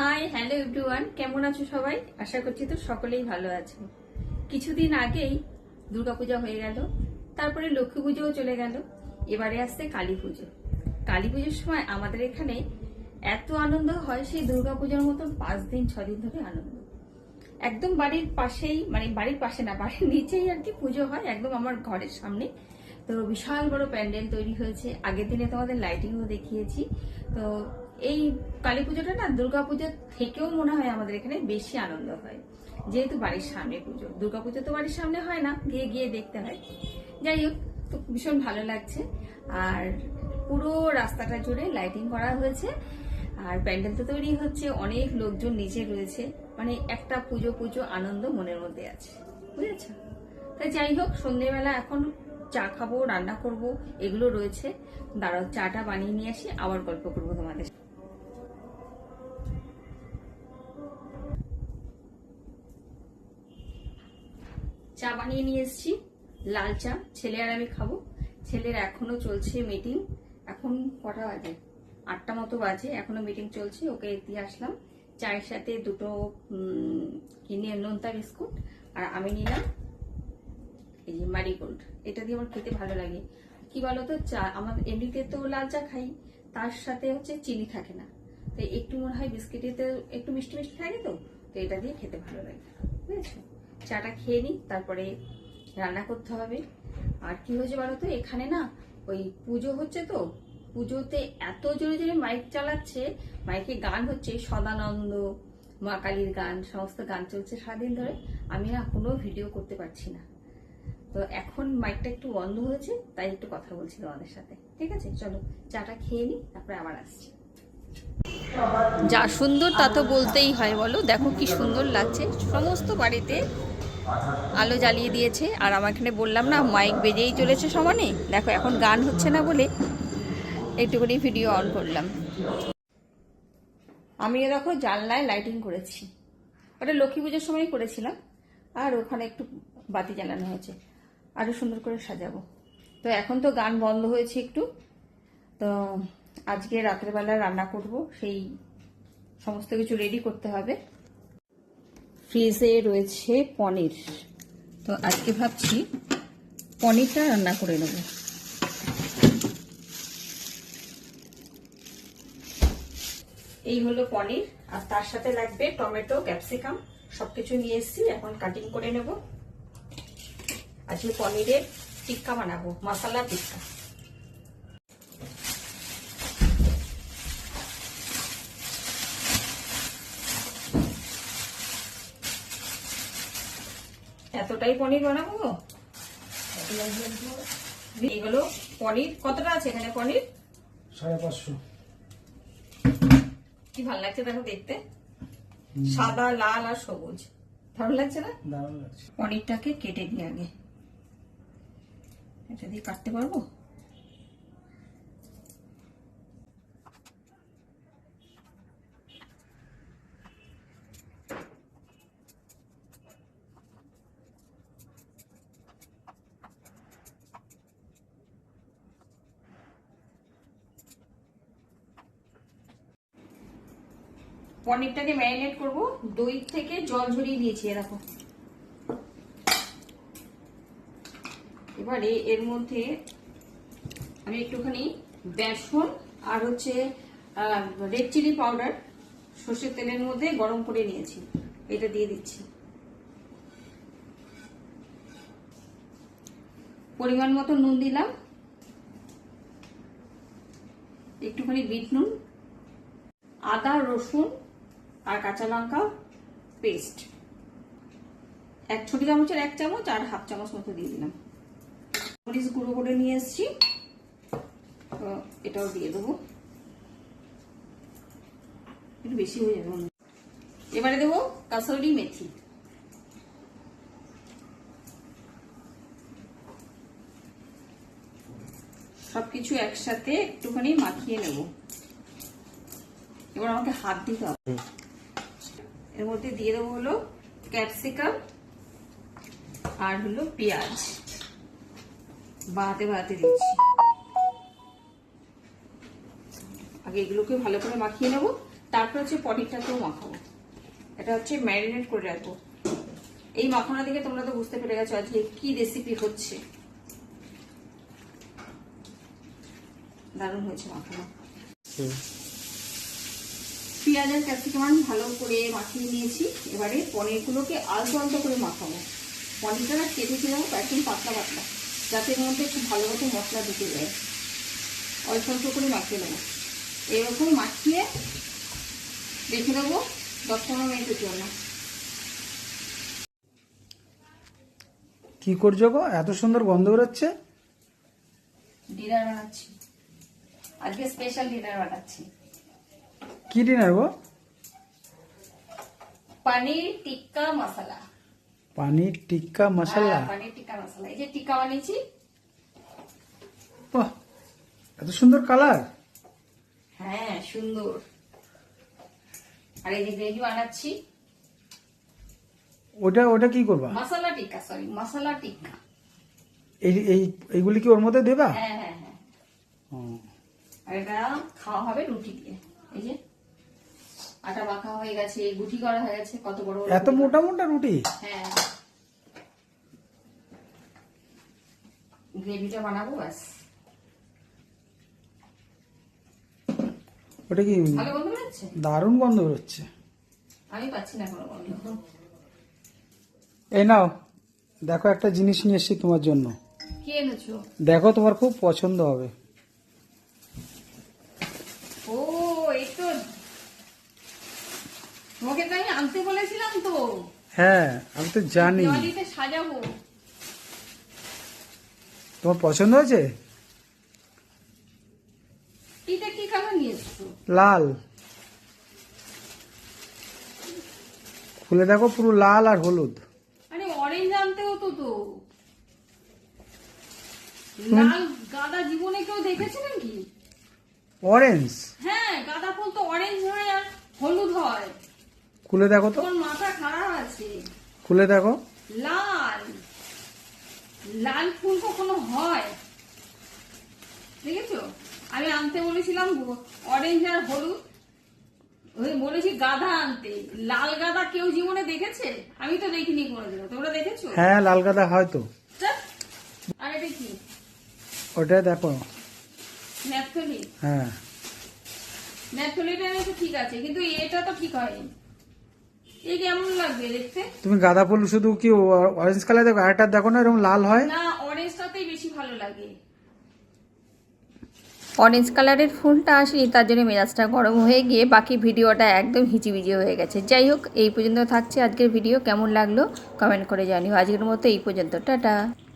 Hi hello everyone কেমন আছো সবাই? আশা করছি তো সকলেই ভালো আছো। কিছুদিন আগেই দুর্গাপূজা হয়ে গেল, তারপরে লক্ষ্মী পুজোও চলে গেল। এবারে আসছে কালী পুজো। কালী পুজোর সময় আমাদের এখানে এত আনন্দ হয়, সেই দুর্গাপূজার মতন পাঁচ দিন, ছ দিন ধরে আনন্দ। একদম বাড়ির পাশেই মানে বাড়ির পাশে না, বাড়ির নিচেই আর কি পুজো হয়, একদম আমার ঘরের সামনে। তো বিশাল বড় প্যান্ডেল তৈরি হয়েছে। আগের দিনে তোমাদের লাইটিংও দেখিয়েছি। তো এই কালী পুজোটা না দুর্গা পুজোর থেকেও মনে হয় আমাদের এখানে বেশি আনন্দ হয়। যেহেতু বাড়ির সামনে পুজো। দুর্গা পুজো তো বাড়ির সামনে হয় না, গিয়ে গিয়ে দেখতে হয়। যাই হোক, তো ভীষণ ভালো লাগছে। আর পুরো রাস্তাটা জুড়ে লাইটিং করা হয়েছে। আর প্যান্ডেল তো তৈরি হচ্ছে, অনেক লোকজন নিচে রয়েছে। মানে একটা পুজো পুজো আনন্দ মনের মধ্যে আছে। বুঝেছ? তাই যাই হোক, সন্ধেবেলা এখন চা খাব, রান্না করব, এগুলো রয়েছে। দাঁড়াও, চাটা বানিয়ে নিয়ে আসি, আবার গল্প করব তোমাদের চা বানিয়ে নিয়ে এসেছি। লাল চা। ছেলে আর আমি খাব। ছেলের এখনও চলছে মিটিং এখন কটা বাজে? আটটা মতো বাজে। এখনও মিটিং চলছে। ওকে দিয়ে আসলাম। চায়ের সাথে দুটো কিনে নোনতা বিস্কুট আর আমি নিলাম এই যে মারিগোল্ড এটা দিয়ে আমার খেতে ভালো লাগে। কি বলতো? চা, আমার এমনিতে তো লাল চা খাই। তার সাথে হচ্ছে চিনি থাকে না। তো একটু মনে হয় বিস্কিটেতে একটু মিষ্টি মিষ্টি থাকে তো? তো এটা দিয়ে খেতে ভালো লাগে। বুঝেছ? চাটা খেয়ে নিই, তারপরে রান্না করতে হবে। আর কি হয়েছে বলতো এখানে না ওই পুজো হচ্ছে তো, পুজোতে এত জোরে জোরে মাইক চালাচ্ছে মাইকে গান হচ্ছে, সদানন্দ, মা কালীর গান, সমস্ত গান চলছে সারাদিন ধরে। আমি না কোনো ভিডিও করতে পারছি না। তো এখন মাইকটা একটু বন্ধ হয়েছে, তাই একটু কথা বলছি তোমাদের সাথে। ঠিক আছে? চলো, চাটা খেয়ে নিই, তারপরে আবার আসছি। যা সুন্দর তা তো বলতেই হয়, বলো। দেখো কি সুন্দর লাগছে। সমস্ত বাড়িতে আলো জ্বালিয়ে দিয়েছে। আর আমার এখানে বললাম না মাইক বেজেই চলেছে সমানে। দেখো, এখন গান হচ্ছে না বলে একটুখানি ভিডিও অন করলাম। আমি দেখো জানলায় লাইটিং করেছি। ওটা লক্ষ্মী পুজোর সময়ই করেছিলাম। আর ওখানে একটু বাতি জ্বালানো হয়েছে। আরও সুন্দর করে সাজাবো। তো এখন তো গান বন্ধ হয়েছে একটু। তো আজকে রাত্রেবেলা রান্না করব। সেই সমস্ত কিছু রেডি করতে হবে। ফ্রিজে রয়েছে পনির। তো আজকে ভাবছি পনিরটা রান্না করে নেব। এই হলো পনির, আর তার সাথে লাগবে টমেটো, ক্যাপসিকাম, সবকিছু নিয়ে এসেছি, এখন কাটিং করে নেব। আজকে পনিরের টিক্কা বানাবো মশলা টিক্কা। এতটাই পনির বানাবো? এগুলো পনির কতটা আছে এখানে পনির? সাড়ে পাঁচশো। কি ভালো লাগছে দেখো দেখতে? সাদা লাল আর সবুজ। ভালো লাগছে না? দারুণ লাগছে। পনিরটাকে কেটে দিই আগে। এটা দিয়ে কাটতে পারব? পনিরটাকে ম্যারিনেট করব। দই থেকে জল ঝরিয়ে দিয়েছি এ দেখো। এবারে এর মধ্যে আমি একটুখানি বেসন আর হচ্ছে রেড চিলি পাউডার সর্ষের তেলের মধ্যে গরম করে নিয়েছি। এটা দিয়ে দিচ্ছি। পরিমাণ মতো নুন দিলাম। একটুখানি বিট নুন, আদা, রসুন আর কাঁচা লঙ্কা পেস্ট এক ছোট চামচের এক চামচ আর হাফ চামচ মতো দিয়ে দিলাম। মরিচ গুঁড়ো করে নিয়ে এসেছি। এটাও দিয়ে দেবো। একটু বেশি হয়ে যাবে এবারে দেবো কাসৌরি মেথি। সবকিছু একসাথে একটুখানি মাখিয়ে নেব। এবার আমাকে হাত দিতে হবে। এর মধ্যে দিয়ে দেবো হলো ক্যাপসিকাম আর হলো পেঁয়াজ। বাহাতে বাহাতে দিচ্ছি। আগে এগুলোকে ভালো করে মাখিয়ে নেব, তারপর হচ্ছে পনিরটাকেও মাখাবো। এটা হচ্ছে ম্যারিনেট করে রাখব। এই মাখানা দেখে তোমরা তো বুঝতে পেরে গেছো আজকে কি রেসিপি হচ্ছে। দারুণ হয়েছে মাখানো। পেঁয়াজ আর ক্যাপসিকাম ভালো করে মাখিয়ে নিয়েছি। এবারে পনিরগুলোকে আলতো আলতো করে মাখাবো। পনিরটা না কেটে দেবো একদম পাতলা পাতলা যাতে এর মধ্যে একটু ভালো মতো মশলা ঢুকে যায়। অল্প অল্প করে মাখিয়ে নেব। এরকম মাখিয়ে রেখে দেবো দশ পনেরো মিনিটের জন্য। কি করছ গো? এত সুন্দর গন্ধ বেরোচ্ছে। ডিনার বানাচ্ছি। আজকে স্পেশাল ডিনার বানাচ্ছি। কি ডিনার গো পানির টিক্কা মশলা। পানির টিক্কা মশলা? হ্যাঁ, পনির টিক্কা মশলা। এই যে টিক্কা বানিয়েছি। বাহ এত সুন্দর কালার। হ্যাঁ সুন্দর। আর এই যে গ্রেভি বানাচ্ছি। ওটা ওটা কি করবা? মশলা টিক্কা সরি মশলা টিক্কা। এই এই এইগুলি কি ওর মধ্যে দেবা? হ্যাঁ হ্যাঁ হ্যাঁ। আর এটা খাওয়া হবে রুটি দিয়ে। এই যে আটা মাখা হয়ে গেছে গুটি করা হয়ে গেছে কত বড় এত মোটা মোটা রুটি? হ্যাঁ। গ্রেভিটা বানাবো ব্যাস। ওটা কি ভালো গন্ধ বেরোচ্ছে? দারুণ গন্ধ বেরোচ্ছে। আমি পাচ্ছি না কোনো গন্ধ। এই নাও দেখো একটা জিনিস নিয়ে এসেছি তোমার জন্য। কি এনেছো? দেখো তোমার খুব পছন্দ হবে ও এই তো তোমাকে তো আমি আনতে বলেছিলাম তো। হ্যাঁ আমি তো জানি। দিওয়ালিতে সাজাবো। তোমার পছন্দ হয়েছে? এটা কি কালার নিয়ে এসছো? লাল। খুলে দেখো পুরো লাল আর হলুদ। আরে অরেঞ্জ আনতে হতো তো। লাল গাঁদা জীবনে কেউ দেখেছে নাকি? অরেঞ্জ হ্যাঁ গাঁদা ফুল তো অরেঞ্জ হয় আর হলুদ হয়। খুলে দেখো তো। মাথা খারাপ আছে। খুলে দেখো। লাল। লাল ফুল কখনো হয়? দেখেছ? আমি আনতে বলেছিলাম অরেঞ্জ আর হলুদ। ওই বলেছি গাধা আনতে। লাল গাধা কেউ জীবনে দেখেছে? আমি তো দেখিনি কোনোদিনও। তোমরা দেখেছ? হ্যাঁ লাল গাদা হয়তো ধ্যাৎ। আর এটা কি? ওটা দেখো। ন্যাপথলি হ্যাঁ। ন্যাপথলিটা এনেছো ঠিক আছে। কিন্তু এটা তো ঠিক হয়নি এই কেমন লাগবে দেখতে তুমি গাঁদা ফুল শুধু কি অরেঞ্জ কালার দেখো? আরেকটা দেখো না এরকম লাল হয়? না অরেঞ্জটাতেই বেশি ভালো লাগে। অরেঞ্জ কালারের ফুলটা আসেনি তার জন্য মেজাজটা গরম হয়ে গিয়ে বাকি ভিডিওটা একদম হিচিবিচি হয়ে গেছে। যাই হোক এই পর্যন্ত থাকছে আজকের ভিডিও। কেমন লাগল? কমেন্ট করে জানিও। আজকের মতো এই পর্যন্ত। টাটা।